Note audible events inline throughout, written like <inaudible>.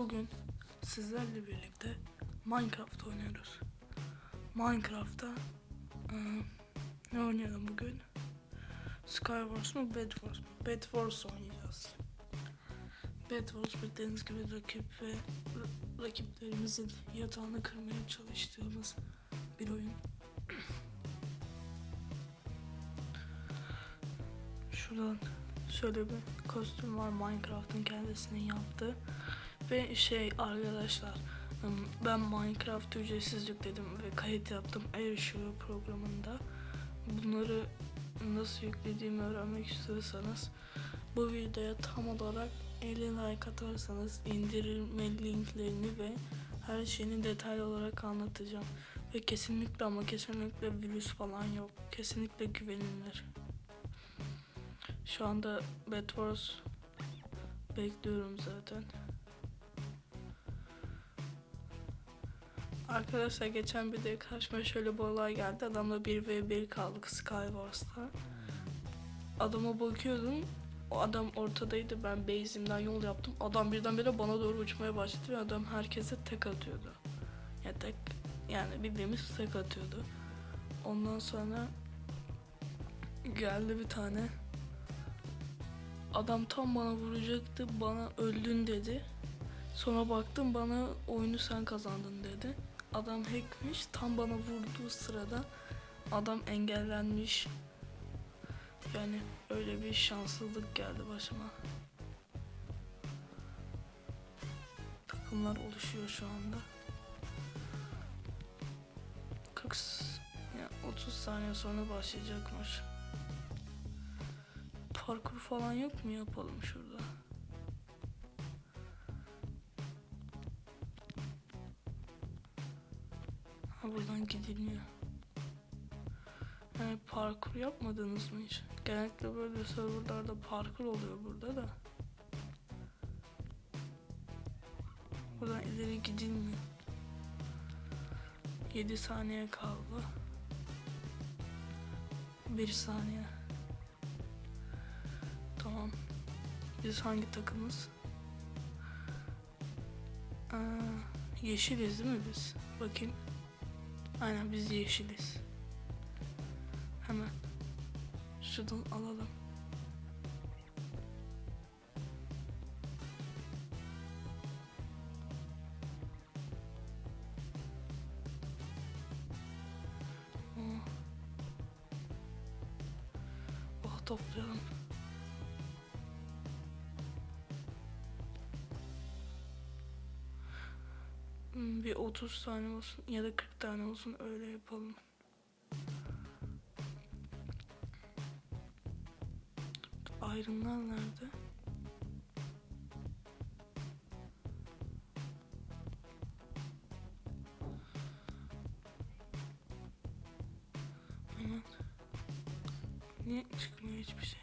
Bugün sizlerle birlikte Minecraft oynuyoruz. Minecraft'ta eee, ne oynayalım bugün? Skywars mı Bedwars mı? Bedwars oynayacağız. Bedwars bildiğiniz gibi rakip ve ra- rakiplerimizin yatağını kırmaya çalıştığımız bir oyun. Şuradan şöyle bir kostüm var Minecraft'ın kendisinin yaptığı. Ve şey arkadaşlar ben Minecraft ücretsiz yükledim ve kayıt yaptım Airshare programında. Bunları nasıl yüklediğimi öğrenmek istiyorsanız bu videoya tam olarak 50 like atarsanız indirilme linklerini ve her şeyini detaylı olarak anlatacağım. Ve kesinlikle ama kesinlikle virüs falan yok. Kesinlikle güvenilir. Şu anda Bedwars bekliyorum zaten. Arkadaşlar geçen bir de karşıma şöyle bir olay geldi. Adamla 1v1 kaldık Skywars'ta. Adama bakıyordum. O adam ortadaydı. Ben base'imden yol yaptım. Adam birdenbire bana doğru uçmaya başladı ve adam herkese tek atıyordu. Ya tek yani bildiğimiz tek atıyordu. Ondan sonra geldi bir tane. Adam tam bana vuracaktı. Bana öldün dedi. Sonra baktım bana oyunu sen kazandın dedi. Adam hackmiş. Tam bana vurduğu sırada adam engellenmiş. Yani öyle bir şanssızlık geldi başıma. Takımlar oluşuyor şu anda. 40 s- ya 30 saniye sonra başlayacakmış. Parkur falan yok mu yapalım şurada? Ha buradan gidilmiyor. Yani parkur yapmadınız mı hiç? Genellikle böyle serverlarda parkur oluyor burada da. Buradan ileri gidilmiyor. 7 saniye kaldı. 1 saniye. Tamam. Biz hangi takımız? Aa, yeşiliz değil mi biz? Bakayım. Aynen biz yeşiliz. Hemen. Şuradan alalım. Oh. Oh toplayalım. Bir 30 tane olsun ya da 40 tane olsun öyle yapalım. Ayrımlar nerede? Hemen. Niye çıkmıyor hiçbir şey?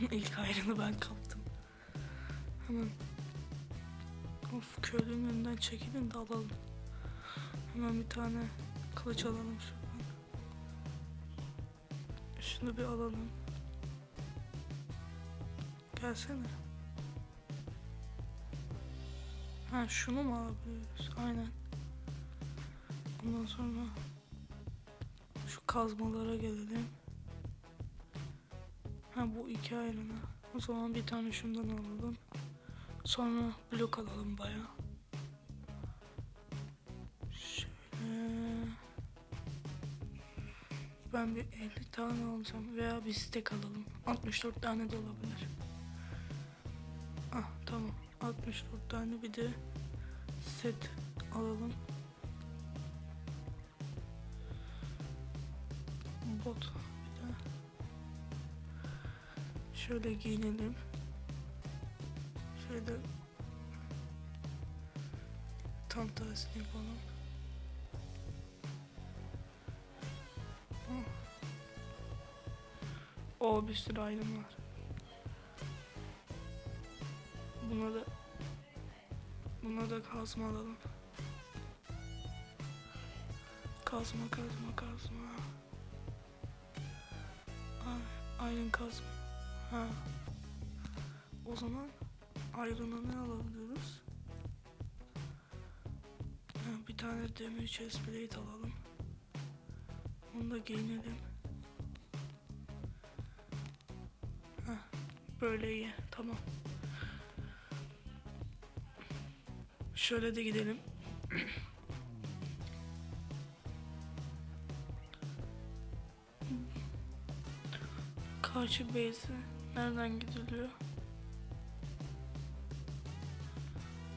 <laughs> İlk ayrını ben kaptım. Hemen. Of köylünün önünden çekilin de alalım. Hemen bir tane kılıç alalım şuradan. Şunu bir alalım. Gelsene. Ha şunu mu alabiliyoruz? Aynen. Ondan sonra şu kazmalara gelelim. Ha bu iki ayrına. O zaman bir tane şundan alalım. Sonra blok alalım bayağı. Şöyle. Ben bir 50 tane alacağım veya bir stek alalım. 64 tane de olabilir. Ah tamam. 64 tane bir de set alalım. Bot bir de. Şöyle giyinelim. Şöyle tam tersini yapalım. O bir sürü ayrım var. Buna da buna da kazma alalım. Kazma kazma kazma. Ay, Iron kazma. Ha. O zaman ayrına ne alabiliyoruz? Bir tane demir chest plate alalım. Onu da giyinelim. Ha, böyle iyi. Tamam. Şöyle de gidelim. Karşı base'e nereden gidiliyor?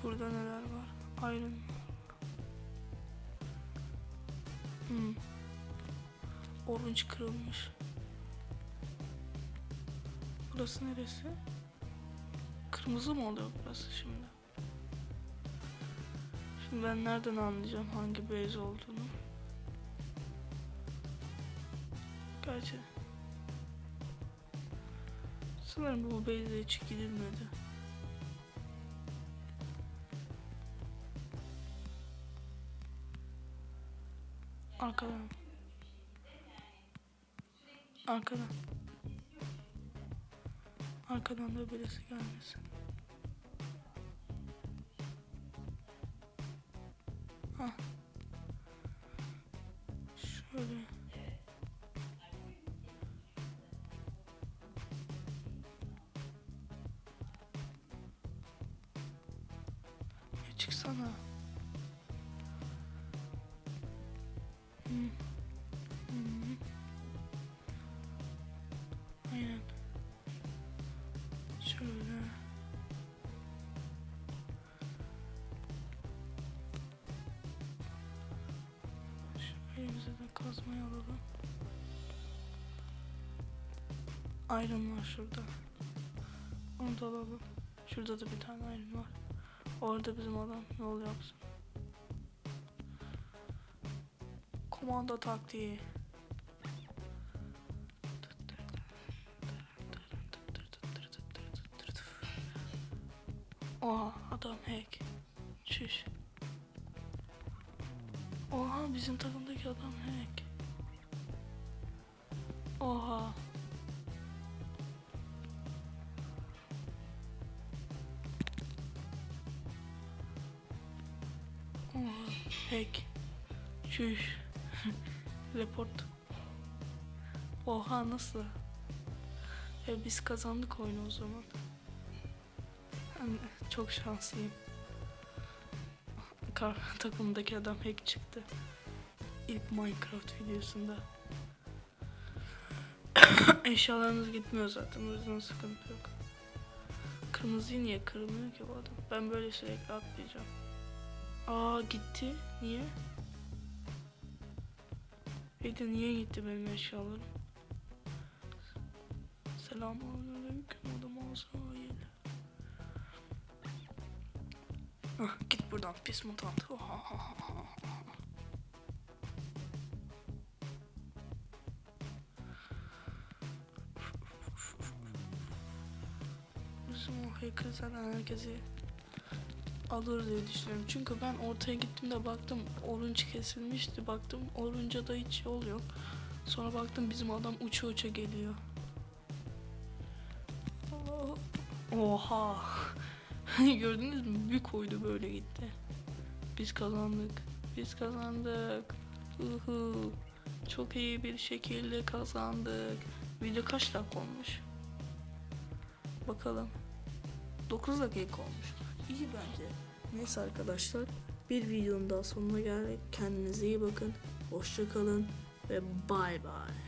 Burada neler var? Iron. Hmm. Orange kırılmış. Burası neresi? Kırmızı mı oluyor burası şimdi? Şimdi ben nereden anlayacağım hangi base olduğunu? Gerçi Sanırım bu base'e hiç gidilmedi. Arkadan. Arkadan. Arkadan da birisi gelmesin. Hah. Şöyle. Ya çıksana. Aynen. Şöyle. Şu elimize de kazmayı alalım. Iron var şurada. Onu da alalım. Şurada da bir tane iron var. Orada bizim adam yol yapsın. Komando taktiği. Oha adam hack. Çüş. Oha bizim takımdaki adam hack. Oha. Oha. Hack. Çüş. <laughs> Report. Oha nasıl? E biz kazandık oyunu o zaman. Ben çok şanslıyım. Kar <laughs> takımdaki adam hack çıktı. İlk Minecraft videosunda. <coughs> Eşyalarımız gitmiyor zaten o yüzden sıkıntı yok. Kırmızıyı niye kırmıyor ki bu adam? Ben böyle sürekli atlayacağım. Aa gitti. Niye? Peki niye gitti benim eşyalarım? Selamünaleyküm adam Azrail. Ah, git buradan pis mutant. Bizim o hacker zaten herkesi alır diye düşünüyorum. Çünkü ben ortaya gittiğimde baktım orange kesilmişti. Baktım orange'a da hiç yol yok. Sonra baktım bizim adam uça uça geliyor. Oha. <laughs> Gördünüz mü? Bir koydu böyle gitti. Biz kazandık. Biz kazandık. Uhu. Çok iyi bir şekilde kazandık. Video kaç dakika olmuş? Bakalım. 9 dakika olmuş. İyi bence. Neyse arkadaşlar. Bir videonun daha sonuna geldik. Kendinize iyi bakın. Hoşça kalın ve bay bay.